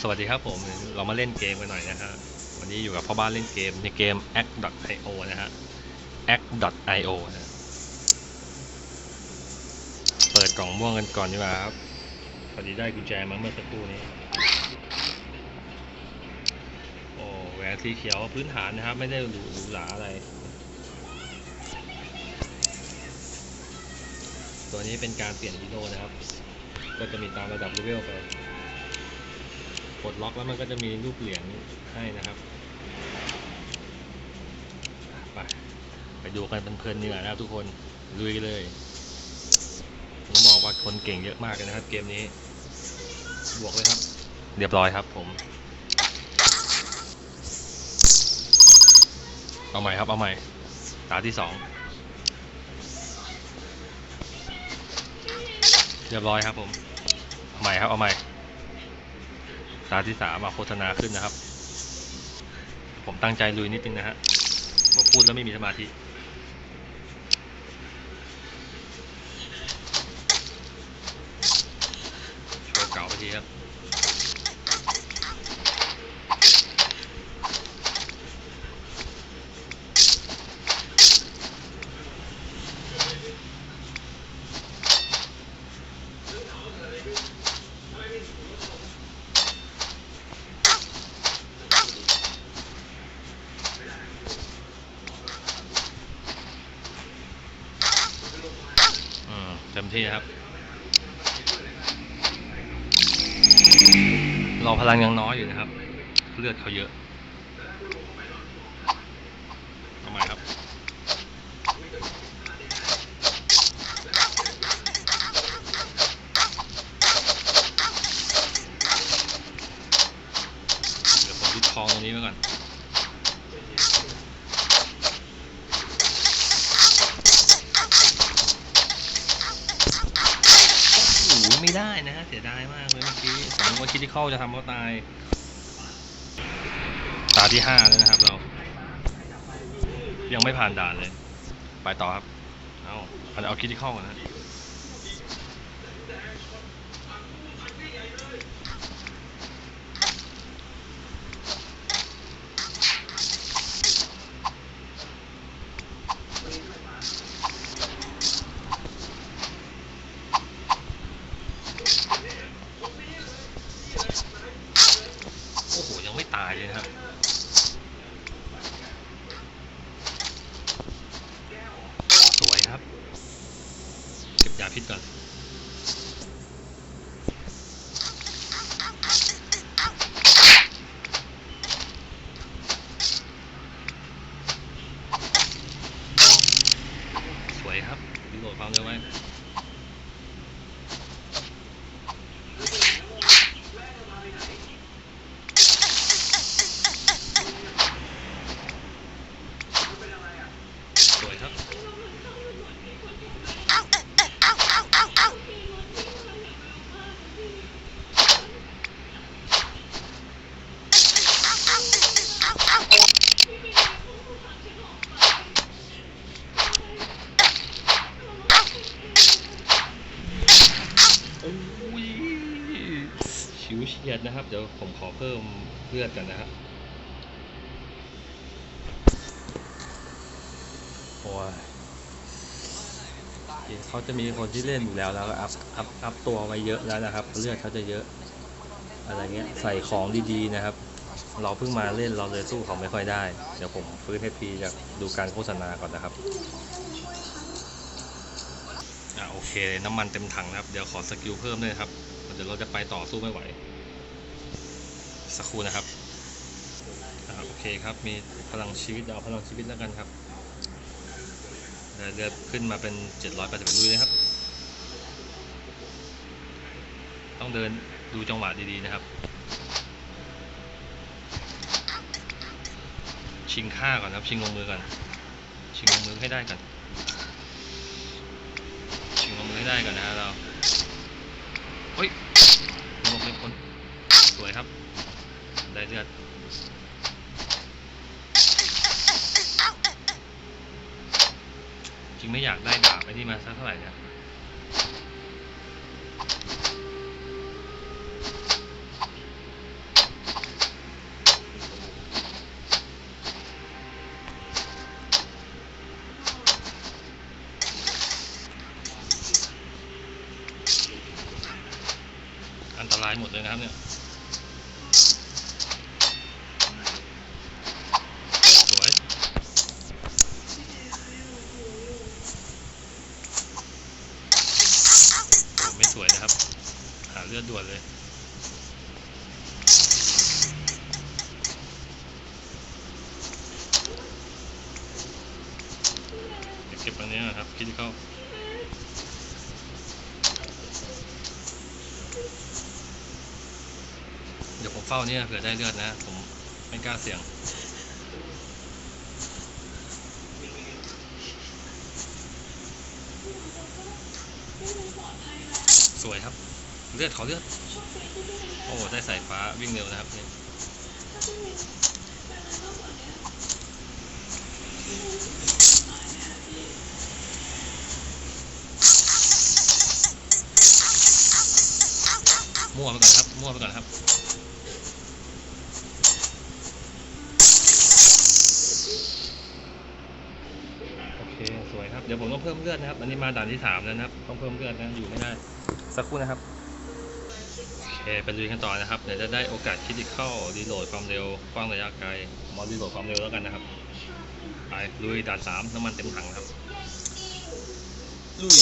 สวัสดีครับผม เรามาเล่นเกมกันหน่อยนะฮะ วันนี้อยู่กับพ่อบ้านเล่นเกมในเกม act.io นะฮะ act.io นะเปิดกล่องม่วงกันก่อนดีกว่าครับ พอดีได้กุญแจมาเมื่อสักครู่นี้ โอ้แหวนสีเขียวพื้นฐานนะครับ ไม่ได้หรูหรูหราอะไร ตัวนี้เป็นการเปลี่ยนฮีโร่นะครับ ก็จะมีตามระดับเลเวลไป กดล็อกแล้วมันก็จะมีรูปเหรียญให้นะครับไปไปดูกันเพลินๆดีกว่านะครับทุกคนลุยเลยผมบอกว่าคนเก่งเยอะมากเลยนะครับ เกมนี้ บวกเลยครับ เรียบร้อยครับ ผม เอาใหม่ครับเอาใหม่ตาที่สองเรียบร้อยครับผม เอาใหม่ครับเอาใหม่ ตาที่สามาโฆษณาขึ้นนะครับ ผมตั้งใจลุยนิดนึงนะฮะมาพูดแล้วไม่มีสมาธิ โชว์เก่าไปทีครับ ที่ครับ เราพลังยังน้อยอยู่นะครับ เลือดเขาเยอะทำไมครับเดี๋ยวผมยึดทองตรงนี้ไว้ก่อน โอ้โห ไม่ได้นะฮะเสียดายมากเลยเมื่อกี้ผมว่าคิดที่เข้าจะทำเขาตาย ตาที่ห้าแล้วนะครับเรา ยังไม่ผ่านด่านเลย ไปต่อครับ เอาเอาเอาคิดที่เข้าก่อนนะ โอ้โห ยังไม่ตายเลยนะครับ สวยครับ เก็บยาพิษก่อน สวยครับ รีโหลดความเร็วไว้ สวยครับ โอ้ยชิว เฉียดนะครับ เดี๋ยวผมขอเพิ่มเลือดกันนะครับโอ้ยเขาจะมีคนที่เล่นอยู่แล้วแล้วก็อัพอัพอัพตัวไว้เยอะแล้วนะครับ เลือดเขาจะเยอะ อะไรเงี้ยใส่ของดีๆนะครับ เราเพิ่งมาเล่นเราเลยสู้เขาไม่ค่อยได้ เดี๋ยวผมฟื้นให้พีจากดูการโฆษณาก่อนนะครับอ่าโอเคน้ำมันเต็มถังนะครับ เดี๋ยวขอสกิลเพิ่มด้วยครับเดี๋ยวเราจะไปต่อสู้ไม่ไหว สักครู่นะครับอโอเคครับมีพลังชีวิตเอาพลังชีวิตแล้วกันครับเดี๋ยวเดือขึ้นมาเป็น781ลุยเลยครับ ต้องเดินดูจังหวะดีๆนะครับ ชิงค่าก่อนครับ ชิงลงมือก่อน ชิงลงมือให้ได้ก่อน ชิงลงมือให้ได้ก่อนนะเรา ได้เลือดจริงไม่อยากได้ดาบไปที่มาสักเท่าไหร่เนี่ยอันตรายหมดเลยนะครับเนี่ย นะครับ หาเลือดด่วนเลยเก็บตรงนี้นะครับคิดเข้าเดี๋ยวผมเฝ้าเนี่ยเผื่อได้เลือดนะ ผมไม่กล้าเสี่ยง สวยครับ เลือดขอเลือด โอ้ได้สายฟ้าวิ่งเร็วนะครับนี่มั่วไปก่อนครับ มั่วไปก่อนครับ โอเค สวยครับ เดี๋ยวผมต้องเพิ่มเลือดนะครับ อันนี้มาด่านที่สามแล้วนะครับ ต้องเพิ่มเลือดนะ อยู่ไม่ได้ สักครู่นะครับโอเคไปลุยกันต่อนะครับ เดี๋ยวจะได้โอกาสคิดเข้ารีโหลดความเร็วกว้างระยะไกลมอรีโหลดความเร็วแล้วกันนะครับ ไปลุยด่านสามน้ำมันเต็มถังครับ ลุย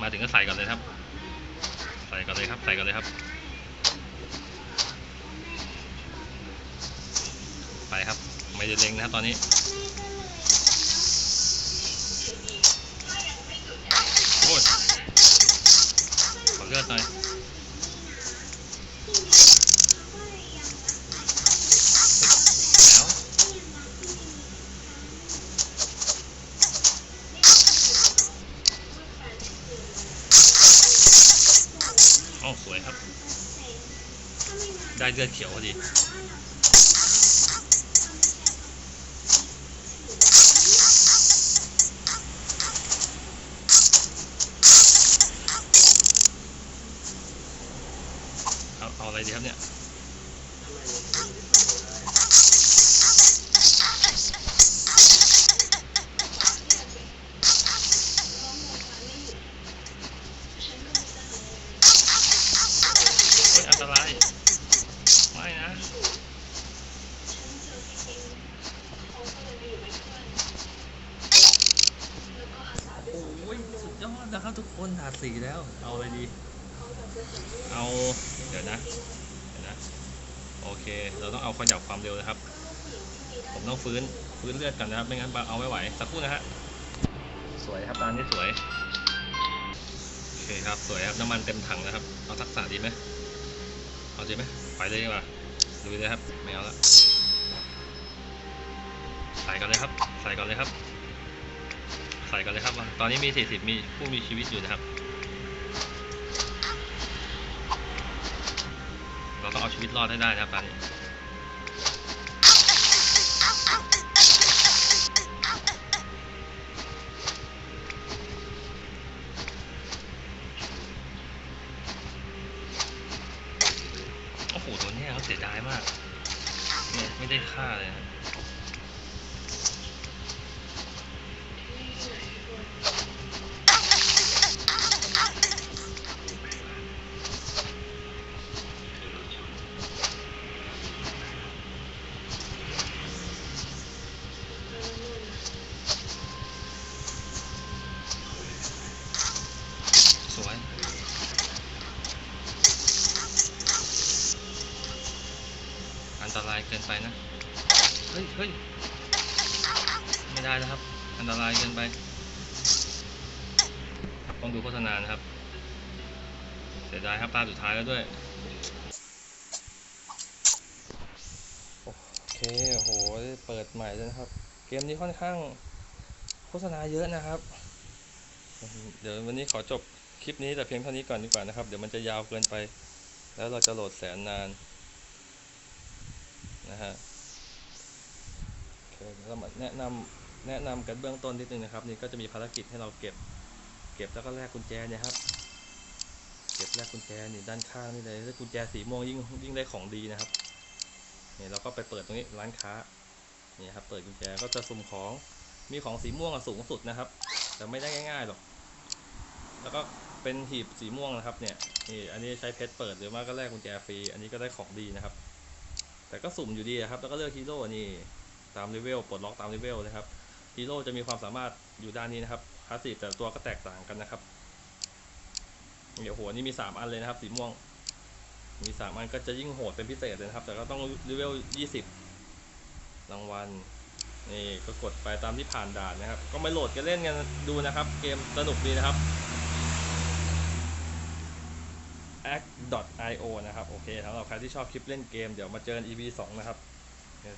มาถึงก็ใส่ก่อนเลยครับ ใส่ก่อนเลยครับ ใส่ก่อนเลยครับ ไปครับ ไม่ได้เล็งนะครับตอนนี้ แล้วโอ้สวยครับ ได้เลือดเขียวพอดี เอาเอาอะไรดีครับเนี่ยโอ้ยอันตรายไม่นะโอ้ยสุดยอดนะครับทุกคนหาสีแล้ว เอาอะไรดี เอาเดี๋ยวนะเดี๋ยวนะโอเค เราต้องเอาขยับความเร็วนะครับ ผมต้องฟื้นฟื้นเลือดก่อนนะครับไม่งั้นเอาไม่ไหวสักครู่นะฮะสวยครับตานนี้สวยโอเคครับสวยครับน้ำมันเต็มถังนะครับ เอาทักษะดีไหมเอาจริงไหมไปเลยดีกว่าดูเลยครับไม่เอาละใส่ก่อนเลยครับ ใส่ก่อนเลยครับ ใส่ก่อนเลยครับ ตอนนี้มี 40 มีผู้มีชีวิตอยู่นะครับ เรา ต้องเอาชีวิตรอดให้ได้นะครับตอนนี้ โอ้โหตัวเนี้ยเขาเสียดายมากเนี่ยไม่ได้ค่าเลยนะสวย อันตราย เกินไปนะ เฮ้ยเฮ้ยไม่ได้นะครับ อันตรายเกินไปต้องดูโฆษณานะครับ เสียดายครับตาสุดท้ายแล้วด้วย โอเคโห เปิดใหม่แล้วนะครับ เกมนี้ค่อนข้างโฆษณาเยอะนะครับ เดี๋ยววันนี้ขอจบคลิปนี้แต่เพียงเท่านี้ก่อนดีกว่านะครับ เดี๋ยวมันจะยาวเกินไป แล้วเราจะโหลดแสนนาน นะฮะโอเคเราแนะนำแนะนำกันเบื้องต้นนิดนึงนะครับ นี่ก็จะมีภารกิจให้เราเก็บ เก็บแล้วก็แลกกุญแจเนี่ยครับ เก็บแลกกุญแจนี่ด้านข้างนี่เลยถ้ากุญแจสีม่วงยิ่งยิ่งได้ของดีนะครับนี่เราก็ไปเปิดตรงนี้ร้านค้านี่ครับเปิดกุญแจก็จะสุ่มของมีของสีม่วงสูงสุดนะครับ แต่ไม่ได้ง่ายๆหรอก แล้วก็เป็นหีบสีม่วงนะครับเนี่ยนี่อันนี้ใช้เพชรเปิดหรือไมาก็แลกกุญแจฟรีอันนี้ก็ได้ของดีนะครับ แต่ก็สุ่มอยู่ดีครับ แล้วก็เลือกฮีโร่นี่ตามเลเวลปลดล็อกตามเลเวลนะครับฮีโร่จะมีความสามารถอยู่ด้านนี้นะครับพาสซีฟแต่ตัวก็แตกต่างกันนะครับนี่โอ้โหนี่มีสามอันเลยนะครับ สีม่วง มีสามอันก็จะยิ่งโหดเป็นพิเศษเลยนะครับ แต่ก็ต้องเลเวลยี่สิบรางวัลนี่ก็กดไปตามที่ผ่านด่านนะครับ ก็มาโหลดกันเล่นกันดูนะครับ เกมสนุกดีนะครับ act.io นะครับโอเคสำหรับใครที่ชอบคลิปเล่นเกมเดี๋ยวมาเจอกัน EP 2 นะครับ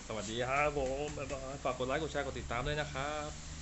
สวัสดีครับผมบ๊ายบายฝากกดไลค์กดแชร์กดติดตามด้วยนะครับ